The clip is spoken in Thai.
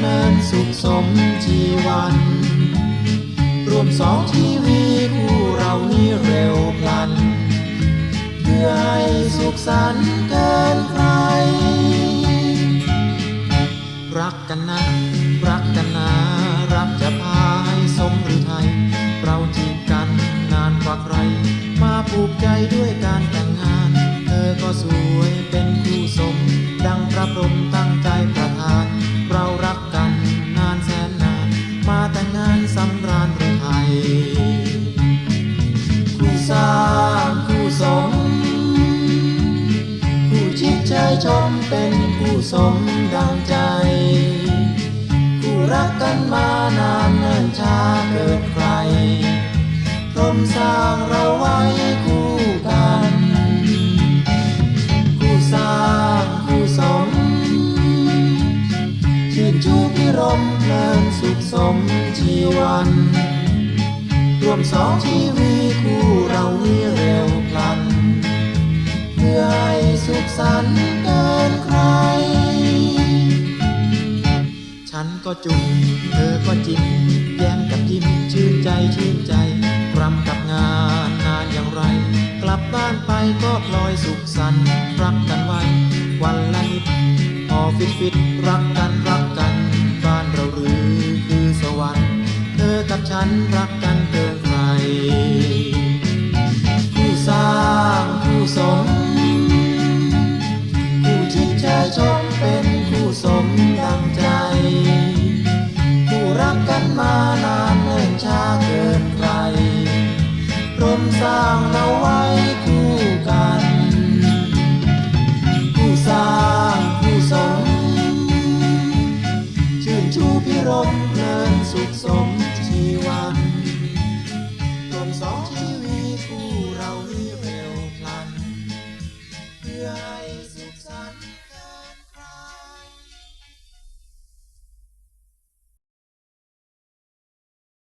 เพลินสุขสมชีวันรวมสองชีวีคู่เรานี้เร็วพลัน เพื่อให้สุขสันต์เกินใครรักกันนะ คิดเชยชมเป็นคู่สมดังใจ คู่รักกันมานานเนิ่นช้าเกิดใครพรมสร้างเราไว้คู่กัน คู่สร้างคู่สมชื่นชูพิรมเพลินสุขสมชีวัน รวมสองชีว สันเกินใคร ฉันก็จุ่มเธอก็จิ้มแย้มกับยิ้มชื่นใจชื่นใจรำกับงานนานอย่างไร กลับบ้านไปก็พลอยสุขสันต์รักกันไว้ วันละนิดพอฟิตฟิตรักกันรักกัน บ้านเราหรือคือสวรรค์ เธอกับฉันรักกันเกินใคร พรห